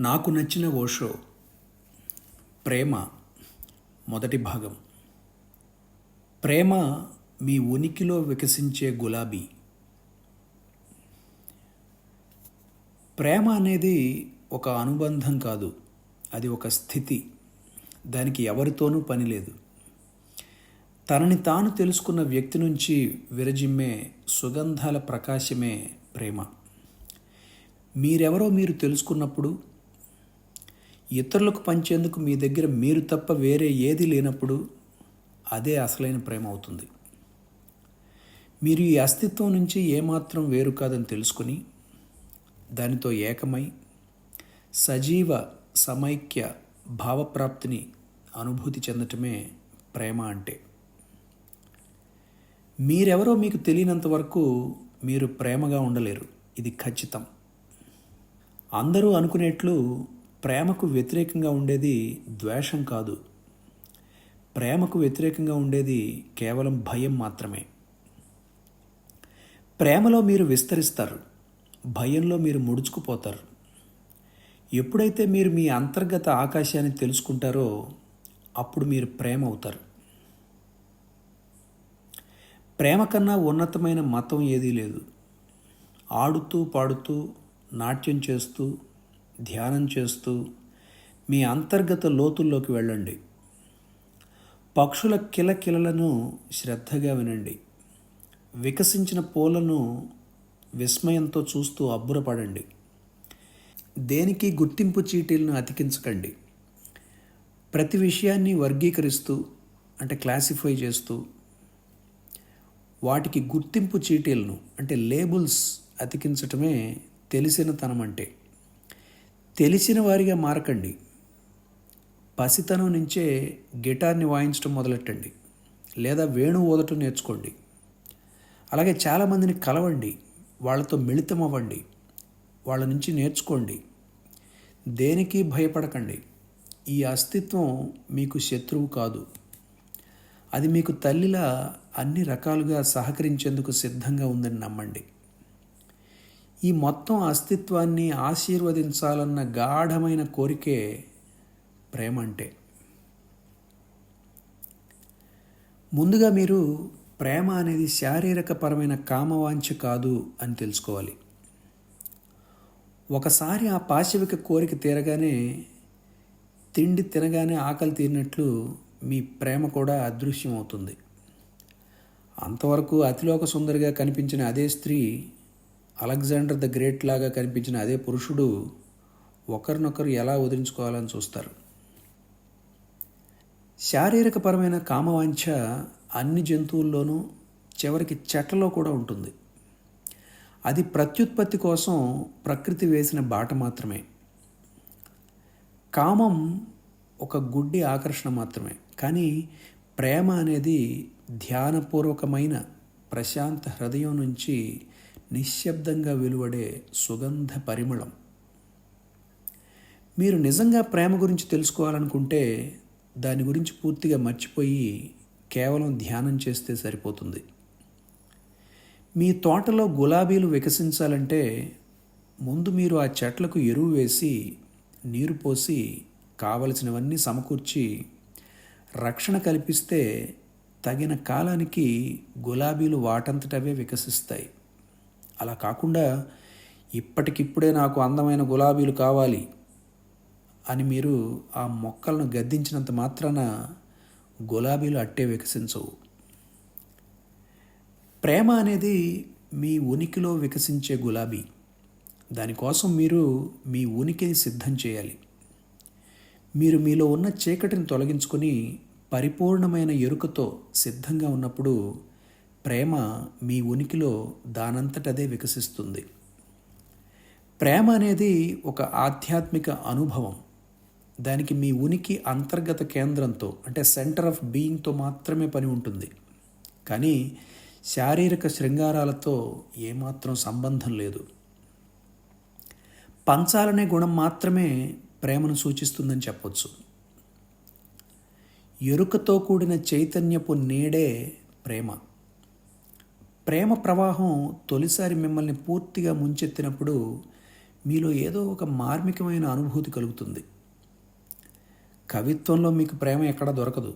నాకు నచ్చిన ఓషో ప్రేమ మొదటి భాగం. ప్రేమ మీ ఉనికిలో వికసించే గులాబీ. ప్రేమ అనేది ఒక అనుబంధం కాదు అది ఒక స్థితి. దానికి ఎవరితోనూ పని లేదు. తనని తాను తెలుసుకున్న వ్యక్తి నుంచి విరజిమ్మే సుగంధాల ప్రకాశమే ప్రేమ. మీరెవరో మీరు తెలుసుకున్నప్పుడు ఇతరులకు పంచేందుకు మీ దగ్గర మీరు తప్ప వేరే ఏది లేనప్పుడు అదే అసలైన ప్రేమ అవుతుంది. మీరు ఈ అస్తిత్వం నుంచి ఏమాత్రం వేరు కాదని తెలుసుకుని దానితో ఏకమై సజీవ సమైక్య భావప్రాప్తిని అనుభూతి చెందటమే ప్రేమ అంటే. మీరెవరో మీకు తెలియనంత వరకు మీరు ప్రేమగా ఉండలేరు. ఇది ఖచ్చితం. అందరూ అనుకునేట్లు ప్రేమకు వ్యతిరేకంగా ఉండేది ద్వేషం కాదు. ప్రేమకు వ్యతిరేకంగా ఉండేది కేవలం భయం మాత్రమే. ప్రేమలో మీరు విస్తరిస్తారు. భయంలో మీరు ముడుచుకుపోతారు. ఎప్పుడైతే మీరు మీ అంతర్గత ఆకాశాన్ని తెలుసుకుంటారో అప్పుడు మీరు ప్రేమ అవుతారు. ప్రేమ కన్నా ఉన్నతమైన మతం ఏదీ లేదు. ఆడుతూ పాడుతూ నాట్యం చేస్తూ ధ్యానం చేస్తూ మీ అంతర్గత లోతుల్లోకి వెళ్ళండి. పక్షుల కిలకిలలను శ్రద్ధగా వినండి. వికసించిన పూలను విస్మయంతో చూస్తూ అబ్బురపడండి. దేనికి గుర్తింపు చీటీలను అతికించకండి. ప్రతి విషయాన్ని వర్గీకరిస్తూ అంటే క్లాసిఫై చేస్తూ వాటికి గుర్తింపు చీటీలను అంటే లేబుల్స్ అతికించటమే తెలిసిన తనం అంటే తెలిసిన వారిగా మారకండి. పసితనం నుంచే గిటార్ని వాయించడం మొదలెట్టండి. లేదా వేణు ఊదటం నేర్చుకోండి. అలాగే చాలామందిని కలవండి. వాళ్ళతో మిళితం అవ్వండి వాళ్ళ నుంచి నేర్చుకోండి. దేనికి భయపడకండి. ఈ అస్తిత్వం మీకు శత్రువు కాదు. అది మీకు తల్లిలా అన్ని రకాలుగా సహకరించేందుకు సిద్ధంగా ఉందని నమ్మండి. ఈ మొత్తం అస్తిత్వాన్ని ఆశీర్వదించాలన్న గాఢమైన కోరికే ప్రేమ అంటే. ముందుగా మీరు ప్రేమ అనేది శారీరకపరమైన కామవాంఛ కాదు అని తెలుసుకోవాలి. ఒకసారి ఆ పాశవిక కోరిక తీరగానే తిండి తినగానే ఆకలి తీరినట్లు మీ ప్రేమ కూడా అదృశ్యం అవుతుంది అంతవరకు అతిలోక సుందరిగా కనిపించిన అదే స్త్రీ అలెగ్జాండర్ ద గ్రేట్ లాగా కనిపించిన అదే పురుషుడు ఒకరినొకరు ఎలా వదిలించుకోవాలని చూస్తారు? శారీరకపరమైన కామవాంఛ అన్ని జంతువుల్లోనూ చివరికి చెట్లలో కూడా ఉంటుంది. అది ప్రత్యుత్పత్తి కోసం ప్రకృతి వేసిన బాట మాత్రమే. కామం ఒక గుడ్డి ఆకర్షణ మాత్రమే. కానీ ప్రేమ అనేది ధ్యానపూర్వకమైన ప్రశాంత హృదయం నుంచి నిశ్శబ్దంగా వెలువడే సుగంధ పరిమళం. మీరు నిజంగా ప్రేమ గురించి తెలుసుకోవాలనుకుంటే దాని గురించి పూర్తిగా మర్చిపోయి కేవలం ధ్యానం చేస్తే సరిపోతుంది. మీ తోటలో గులాబీలు వికసించాలంటే ముందు మీరు ఆ చెట్లకు ఎరువు వేసి నీరు పోసి కావలసినవన్నీ సమకూర్చి రక్షణ కల్పిస్తే తగిన కాలానికి గులాబీలు వాటంతటవే వికసిస్తాయి. అలా కాకుండా ఇప్పటికిప్పుడే నాకు అందమైన గులాబీలు కావాలి అని మీరు ఆ మొక్కలను గద్దించినంత మాత్రాన గులాబీలు అట్టే వికసించవు. ప్రేమ అనేది మీ ఉనికిలో వికసించే గులాబీ. దానికోసం మీరు మీ ఉనికిని సిద్ధం చేయాలి. మీరు మీలో ఉన్న చీకటిని తొలగించుకొని పరిపూర్ణమైన ఎరుకతో సిద్ధంగా ఉన్నప్పుడు ప్రేమ మీ ఉనికిలో దానంతటదే వికసిస్తుంది. ప్రేమ అనేది ఒక ఆధ్యాత్మిక అనుభవం. దానికి మీ ఉనికి అంతర్గత కేంద్రంతో అంటే సెంటర్ ఆఫ్ బీయింగ్తో మాత్రమే పని ఉంటుంది. కానీ శారీరక శృంగారాలతో ఏమాత్రం సంబంధం లేదు. పంచాలనే గుణం మాత్రమే ప్రేమను సూచిస్తుందని చెప్పొచ్చు. ఎరుకతో కూడిన చైతన్యపు నీడే ప్రేమ. ప్రేమ ప్రవాహం తొలిసారి మిమ్మల్ని పూర్తిగా ముంచెత్తినప్పుడు మీలో ఏదో ఒక మార్మికమైన అనుభూతి కలుగుతుంది. కవిత్వంలో మీకు ప్రేమ ఎక్కడా దొరకదు.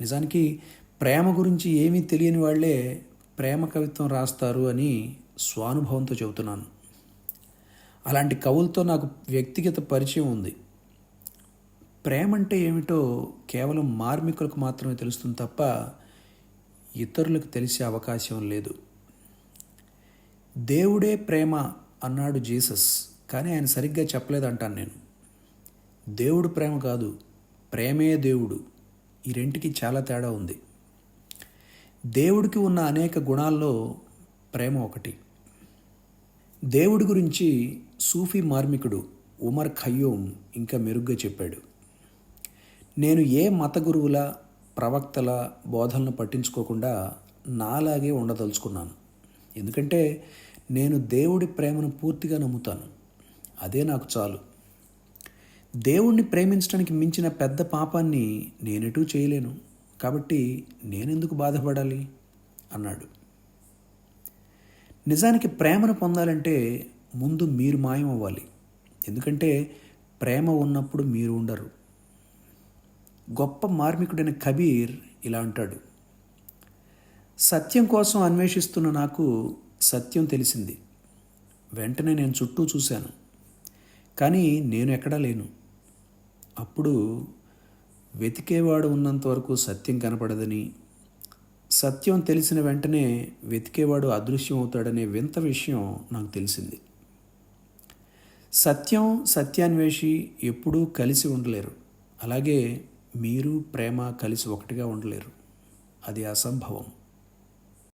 నిజానికి ప్రేమ గురించి ఏమీ తెలియని వాళ్ళే ప్రేమ కవిత్వం రాస్తారు అని స్వానుభవంతో చెబుతున్నాను. అలాంటి కవులతో నాకు వ్యక్తిగత పరిచయం ఉంది. ప్రేమ అంటే ఏమిటో కేవలం మార్మికులకు మాత్రమే తెలుస్తుంది తప్ప ఇతరులకు తెలిసే అవకాశం లేదు. దేవుడే ప్రేమ అన్నాడు జీసస్ కానీ ఆయన సరిగ్గా చెప్పలేదంటాను నేను. దేవుడు ప్రేమ కాదు ప్రేమే దేవుడు. ఈ రెంటికి చాలా తేడా ఉంది. దేవుడికి ఉన్న అనేక గుణాల్లో ప్రేమ ఒకటి. దేవుడి గురించి సూఫీ మార్మికుడు ఉమర్ ఖయ్యూమ్ ఇంకా మెరుగ్గా చెప్పాడు. నేను ఏ మత గురువుల ప్రవక్తల బోధనలు పట్టించుకోకుండా నాలాగే ఉండదలుచుకున్నాను. ఎందుకంటే నేను దేవుడి ప్రేమను పూర్తిగా నమ్ముతాను. అదే నాకు చాలు. దేవుణ్ణి ప్రేమించడానికి మించిన పెద్ద పాపాన్ని నేనెటూ చేయలేను. కాబట్టి నేనెందుకు బాధపడాలి? అన్నాడు. నిజానికి ప్రేమను పొందాలంటే ముందు మీరు మాయం అవ్వాలి. ఎందుకంటే ప్రేమ ఉన్నప్పుడు మీరు ఉండరు. గొప్ప మార్మికుడైన కబీర్ ఇలా అంటాడు. సత్యం కోసం అన్వేషిస్తున్న నాకు సత్యం తెలిసింది. వెంటనే నేను చుట్టూ చూశాను. కానీ నేను ఎక్కడా లేను. అప్పుడు వెతికేవాడు ఉన్నంత వరకు సత్యం కనపడదని సత్యం తెలిసిన వెంటనే వెతికేవాడు అదృశ్యం అవుతాడనే వింత విషయం నాకు తెలిసింది. సత్యం సత్యాన్వేషి ఎప్పుడూ కలిసి ఉండలేరు. అలాగే మీరు ప్రేమ కలిసి ఒకటిగా ఉండలేరు. అది అసంభవం.